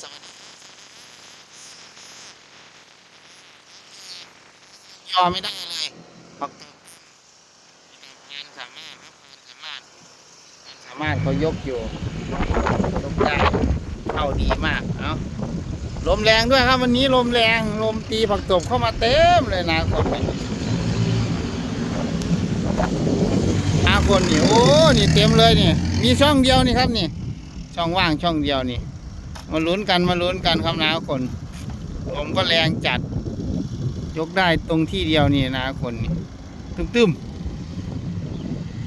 สวัสดียอมไม่ได้เลยบอกตรงงานสามารถครับงานสามารถงานสามารถเขายกอยู่ยกได้เข้าดีมากเนาะลมแรงด้วยครับวันนี้ลมแรงลมตีผักตบเข้ามาเต็มเลยนะคนนี้อาคนนี่โอ้นี่เต็มเลยนี่ มีช่องเดียวนี่ครับนี่ ช่องว่างช่องเดียวนี่ มาลุ้นกันมาลุ้นกันครับนะคน ลมก็แรงจัด ยกได้ตรงที่เดียวนี่นะคนนี่ตึมตึม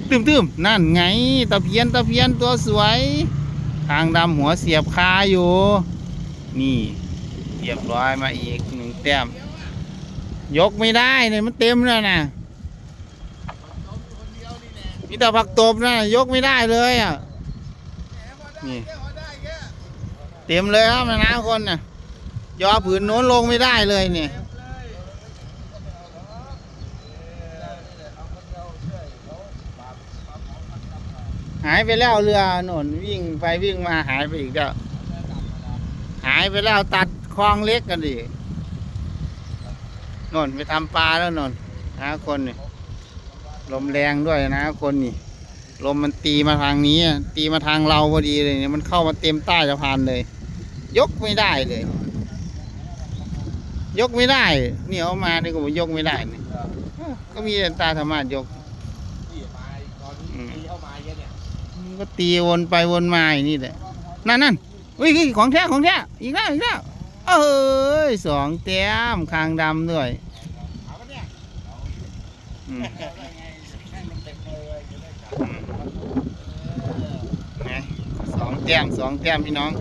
ตึมตึมนั่นไงตะเพียนตะเพียนตัวสวยทางดำหัวเสียบคาอยู่ นี่เรียบร้อยมาอีกหนึ่งแต้ม ยกไม่ได้เนี่ยมันเต็มแล้วนะมีแต่ผักตบนะยกไม่ได้เลยอะนี่ เต็มเลยครับนะคนน่ะยอผืนโน้นลงไม่ได้เลยเนี่ยหายไปแล้วเรือโน่นวิ่งไปวิ่งมาหายไปอีกแล้วหายไปแล้วตัดคลองเล็กกันดิโน่นไปทำปลาแล้วน่นนะคนนี่ลมแรงด้วยนะคนนี่ ลมมันตีมาทางนี้อะตีมาทางเราพอดีเลยเนี่ยมันเข้ามาเต็มใต้สะพานเลย ยกไม่ได้เลย ยกไม่ได้เนี่ยเอามาดีกว่ายกไม่ได้นี่ก็มีแต่ตาธรรมายกก็ตีวนไปวนมาอย่างนี่แหละนั่นนั่นอุ้ยของแท้ของแท้อีกแล้วอีกแล้วเอ้ยสองแต้มคางดำด้วย เอาก็เนี่ย อืม ได้ไงให้มันเต็มเลยจะได้จับ อืมไงสองแต้มสองแต้มพี่น้อง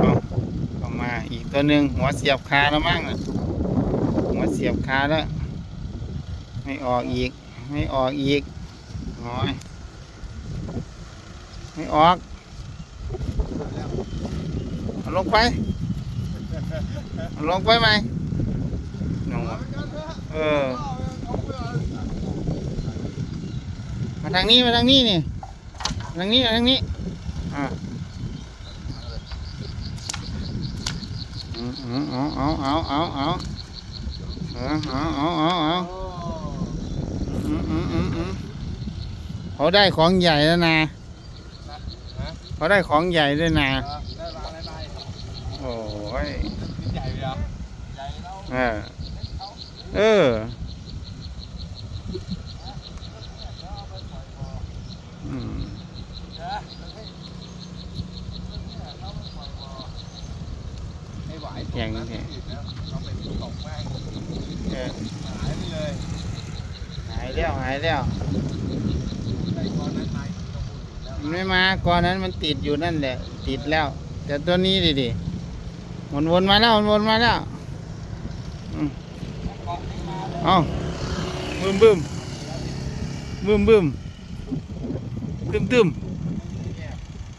เอาเข้ามาอีกตัวหนึ่งหัวเสียบคาแล้วมั้งน่ะหัวเสียบคาแล้ว ไม่ออกอีก ไม่ออกอีกโอ้ยไม่ออกเอาลงไปเอาลงไปไหมเออ มาทางนี้มาทางนี้นี่ทางนี้มาทางนี้อ่าอืมเอาเอาเอาเอาเอาเอาเอาเอาเอาเอาอืมอืมอืมอืมเขาได้ของใหญ่แล้วนะเขาได้ของใหญ่ด้วยนะได้มาอะไรไปโอ้ยใหญ่เลยเหรอใหญ่แล้วเออเอออื ไม่ไหวแข็งนะแข็งเราไปตกแม่งเออหายไปเลยหายแล้วหายแล้วไอ้ก้อนนั้นไปต้องพูดถึงแล้วมันไม่มาก่อนนั้นมันติดอยู่นั่นแหละ ติดแล้ว แต่ตัวนี้ดิดิวนวนมาแล้ววนๆมาแล้วอืมเอาบึมบึมบึมบึมตึมตึม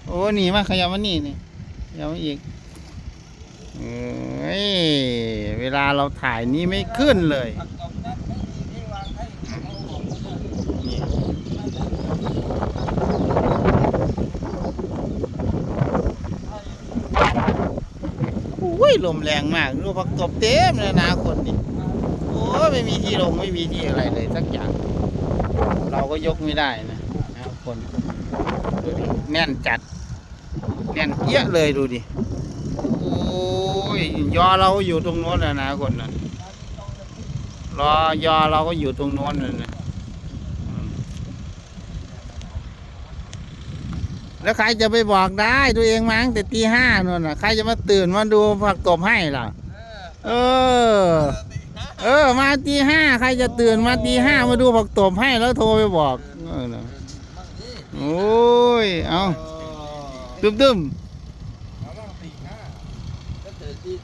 โอ้หนีมาขยับมานี่นี่ขยับมาอีก เอ้ยเวลาเราถ่ายนี่ไม่ขึ้นเลยอุ้ยลมแรงมากลูกผักตบเต็มเลยนะคนนี่โอ้ไม่มีที่ลงไม่มีที่อะไรเลยสักอย่าง เราก็ยกไม่ได้นะนะคนดูดิแน่นจัด แน่นเปี้ยเลยดูดิ โอ้ยยอเราอยู่ตรงโน้นนะนะคนนั้นรอยอเราก็อยู่ตรงโน้นน่ะนะแล้วใครจะไปบอกได้ตัวเองมั้งแต่ตีห้านู่นน่ะใครจะมาตื่นมาดูผักตบให้ล่ะ เออ เออ มาตีห้าใครจะตื่นมาตีห้ามาดูผักตบให้แล้วโทรไปบอกโอ้ยเอาตึมตึม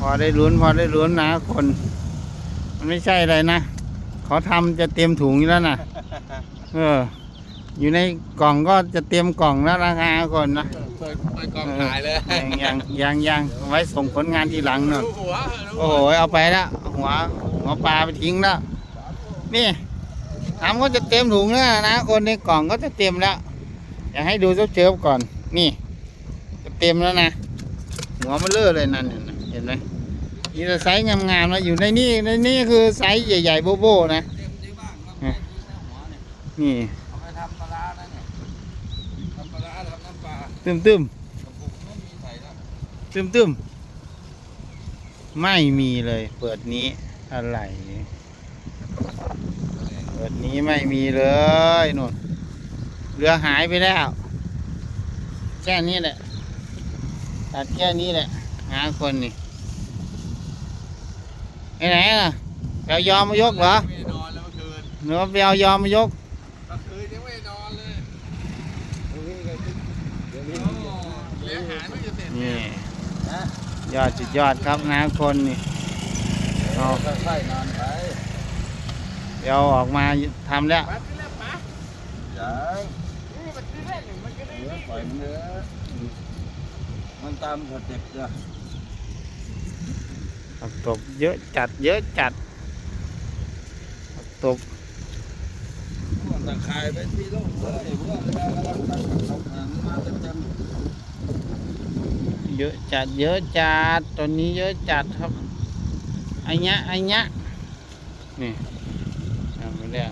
พอได้ลุ้นพอได้ลุ้นนะคน มันไม่ใช่อะไรนะเขาทำจะเต็มถุงอยู่แล้วนะเออ อยู่ในกล่องก็จะเต็มกล่องแล้วราคาคนนะเปิดเปิดกองขายเลยยังยังยังยังไว้ส่งผลงานทีหลังเนอะดูหัวดูโอ้โหเอาไปแล้วหัวหัวปลาไปทิ้งแล้วนี่ทำก็จะเต็มถุงแล้วนะคนในกล่องก็จะเต็มแล้วอยากให้ดูเจิบๆก่อน นี่ จะเต็มแล้วนะหัวมันเลอะเลยนั่น เห็นไหมเห็นไหมนี่แต่ไซส์งามๆนะอยู่ในนี่ในนี่คือไซส์ใหญ่ๆโบ๊ะๆนะเต็มที่บ้างครับหัวเนี่ยนี่เอาไปทำปลาร้านะเนี่ยทำปลาร้าทำน้ำปลาตึมตึมกระปุกไม่มีใส่แล้วตึมตึมไม่มีเลยเปิดนี้อะไรเปิดนี้ไม่มีเลยนู่นเรือหายไปแล้วแค่นี้แหละตัดแค่นี้แหละ หาคนนี่ไปไหนล่ะไปเอายอมมายกเหรอไม่ได้นอนแล้วเมื่อคืนหรือว่าไปเอายอมมายก เมื่อคืนยังไม่ได้นอนเลยเลี้ยงหายไม่จะเสร็จนี่นะยอดจุดยอดครับนะคนนี่เอาค่อยๆนอนไปเดี๋ยวออกมาทำแล้ว ปัดขึ้นแล้วปะยังนี่มันขึ้นได้หนึ่งมันก็ได้เนื้อปล่อยมันเนื้อมันตามสเต็ปจ้ะ ผักตบเยอะจัดเยอะจัดผักตบพวกตะไคร้ไปที่โลกเลยพวกเวลากำลังตัดเขาหางมเต็มเยอะจัดเยอะจัดตัวนี้เยอะจัดครับไอ้เนี้ยไอ้เนี้ยนี่ทำไปแล้ว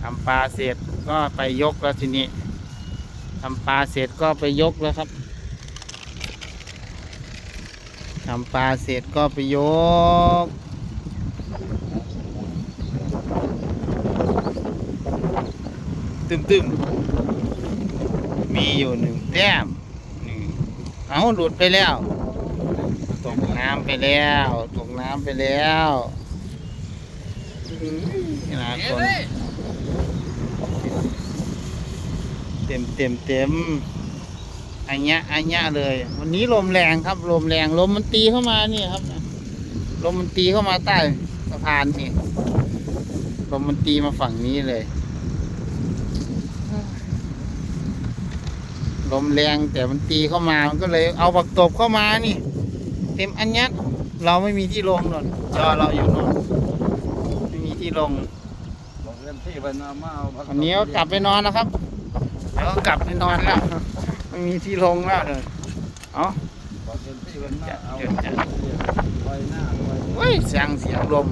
ทำปลาเสร็จก็ไปยกแล้วทีนี้ำปลาเสร็จก็ไปยกแล้วครับทำปลาเสร็จก็ไปยก ตึมตึมมีอยู่หนึ่งแต้มเอาหลุดไปแล้ว ตกน้ำไปแล้ว ตกน้ำไปแล้วนี่นะคน เลยเต็มเต็มเต็มอันเนี้ยอันเนี้ยเลย วันนี้ลมแรงครับลมแรงลมมันตีเข้ามานี่ครับนะลมมันตีเข้ามาใต้สะพานนี่ลมมันตีมาฝั่งนี้เลย ลมแรงแต่มันตีเข้ามามันก็เลย เอาบักตบเข้ามานี่ เต็มอันเนี้ยเราไม่มีที่ลงหนนจอเราอยู่โนนไม่มีที่ลงๆบอกเต็มที่ไปนามาเอาพัวันนี้ก็กลับไปนอนนะครับ แล้วก็กลับไปนอนแล้วไม่มีที่ลงแล้วเลยเอาบอกเต็มที่ไปนาเอาเดี๋ยวจะไว้หน้าเว้ยเสียงเสียงลม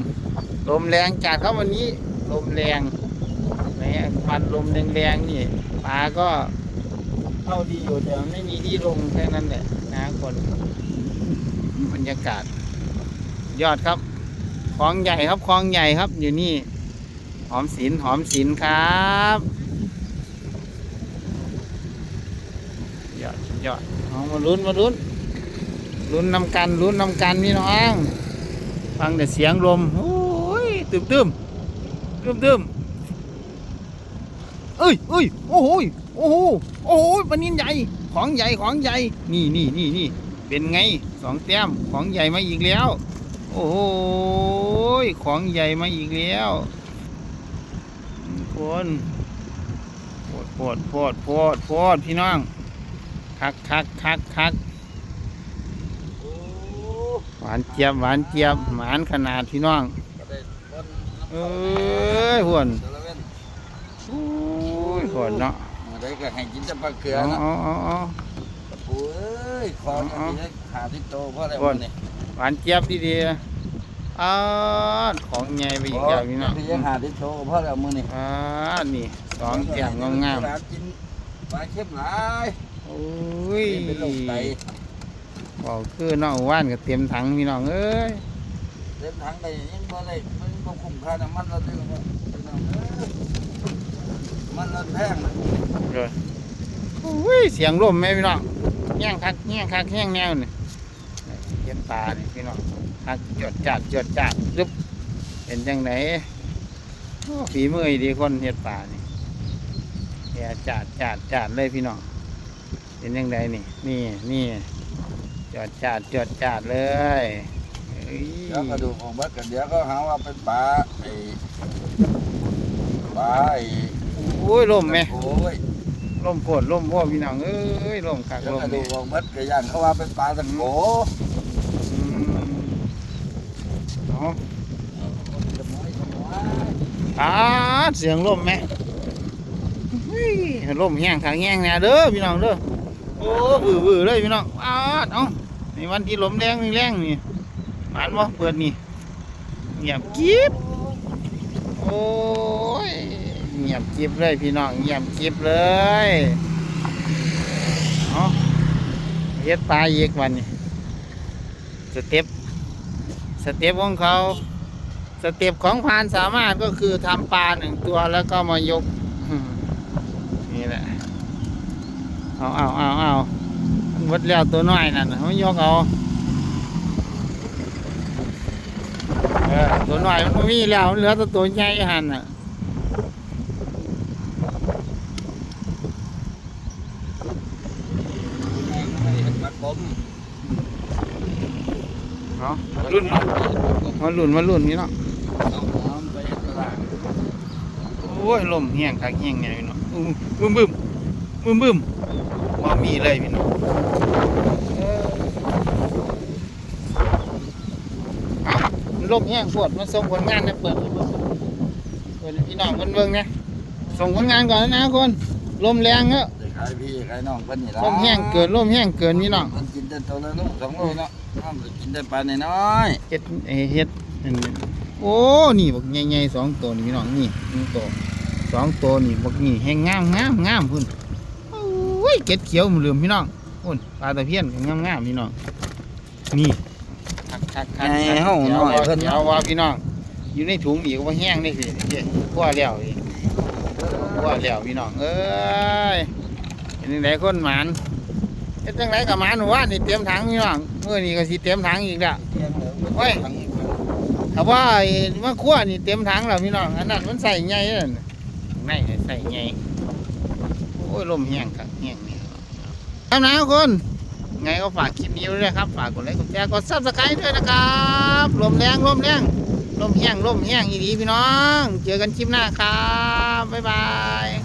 ลมแรงจัดครับวันนี้ ลมแรงแหมควันลมแรงๆนี่ปลาก็เข้าดีอยู่แต่ไม่มีที่ลงแค่นั้นแหละนะคนบรรยากาศ ยอดครับคลองใหญ่ครับคลองใหญ่ครับอยู่นี่ หอมศิลหอมศิลครับ ยอดเอามาลุ้นมาลุ้นลุ้นนำกันลุ้นนำกันพี่น้องฟังแต่เสียงลมโอ้ยตึมตึมตึมตึมเอ้ยเอ้ยโอ้โหโอ้โหโอ้โหปนินใหญ่ของใหญ่ของใหญ่นี่นี่นี่นี่เป็นไงสองแต้มของใหญ่มาอีกแล้ว โอ้โหของใหญ่มาอีกแล้วคนโพดโพดโพดโพดโพดพี่น้อง คักคักคักคักโอ้หวานเจี๊ยบหวานเจี๊ยบหวานขนาดพี่น้องก็ได้คนเอ้ยหวนเดลเวนโอ้ยหวนเนาะมาได้ก็ให้กินจะปลาเกลือเอานะเอาเอาเอาโอ้ยคอจะมีขาที่โตเพราะอะไรก่อนมันนี่หวานเจี๊ยบดีดีๆอ้าวของใหญ่ไปอีกแล้วพี่น้องที่ยังหาที่โตเพราะอะไรมือนี่อ้าวนี่สองแก้มงามร้นกิน ปลาเค็มหลายๆโอ้ยเป็นโรคไตบอกคือน้องว่านก็เต็มถังพี่น้องเอ้ยเดินทางไปยังบ่ได้มันบ่คุ้มค่าน้ำมันเราด้วยนะพี่น้องเอ้ยมันรถแพงนะเลยโอ้ยเสียงลมไหมพี่น้องแง่งคักแง่งคักแง่งแนวนี่เห็นปลานี่พี่น้องคักจวดจัดจวดจัดรึบเป็นจังไหนโอ้ฝีมือดีคนเฮ็ดป่านี่ แย่จัดจัดจัดเลยพี่น้องเป็นจังไดนี่ นี่นี่จวดจัดจวดจัดเลยเอ้ยแล้วกระดูกของบัดกันเดี๋ยวก็หาว่าเป็นปลาไอ้ปลาไอ้โอ้ยล่มไหมโอ้ยล่มโพดล่มพ่อพี่น้องเอ้ยล่มคักแล้วล่มกระดูนี่กของบัดกระย่างเขาว่าเป็นปลาตะโกอืมเอาอาเสียงลมไหมเฮ้ย ลมแห้งขางแห้งแน่เด้อพี่น้องเด้อโอ้วือวือเลยพี่น้องอ้าดเอ้าในวันที่ลมแรงนี่แรงนี่หมานบ่เปิดนี่เงียบกิบโอ้ยเงียบกิบเลยพี่น้องเงียบกิบเลยเอาเฮ็ดปลาอีกวันนี้สเต็ปสเต็ปของเขาสเต็ปของพานสามารถก็คือทำปลาหนึ่งตัวแล้วก็มายกอืมนี่แหละ เอาเอาเอาเอาหมดแล้วตัวน้อยนั่นน่ะมันยกเอาเออตัวน้อยมันบ่มีแล้วมันเหลือแตัวตัวใหญ่หันน่ะบัดบมเนาะรุ่นมารุ่นมารุ่นนี่เนาะเอาน้ำไปตลาดโอ้ยลมแห้งคักแห้งไงพี่น้องอู้บึ้มบึ้มบึ้มบึ้ม ว่ามีเลยพี่น้องเออลมแห้งปวดมาส่งผลงานนะเปิดเปิดเปิดเปิดให้พี่น้องคนเบิ่งนะส่งผลงานก่อนนะคนลมแรงเนอะจะขายพี่ขายน้องเพิ่นนี่ล่ะลมแห้งเกินลมแห้งเกินพี่น้องเพิ่นกินแต่ตัวละโลสองโลเนาะห้ามกินแต่ปลาน้อยเฮ็ดเอ่อเฮ็ดอันนี้โอ้นี่บักใหญ่ๆสองตัวนี่พี่น้องนี่หนึ่งตัวสองตัวนี่บักนี่แห้งงามงามงามพุ่นโอ้ ยเกล็ดเขียวมันเหลือมพี่น้องพุ่นปลาตะเพียนก็งามงามพี่น้อง นี่คักคักๆคักไงเฮาน้อยเพิ่นเอาว่าพี่น้อง อยู่ในถุงอีกว่าแห้งได้สิเจ๊กลัวแล้วอีกกลัวแล้วพี่น้อง เอ้ยเป็นจังไดคนหมานเฮ็ดจังไดกับหมานหนูว่านี่เตรียมถังพี่น้องเมื่อนี้ก็สิเตรียมถังอีกแล้วโอ้ยถ้าว่าไอ้มะขั่วนี่เต็มถังแล้วพี่น้อง อันนั้นมันใส่ใหญ่นั่นไม่ใส่ใหญ่โอ้ยลมแห้งครับแห้งนี่ครับนะทุกคน ไงก็ฝากคลิปนี้ไว้ด้วยครับ ฝากกดไลค์กดแชร์กดซับสไครต์ด้วยนะครับลมแรงลมแรงลมแห้งลมแห้งอีดีพี่น้อง เจอกันคลิปหน้าครับ บ๊ายบาย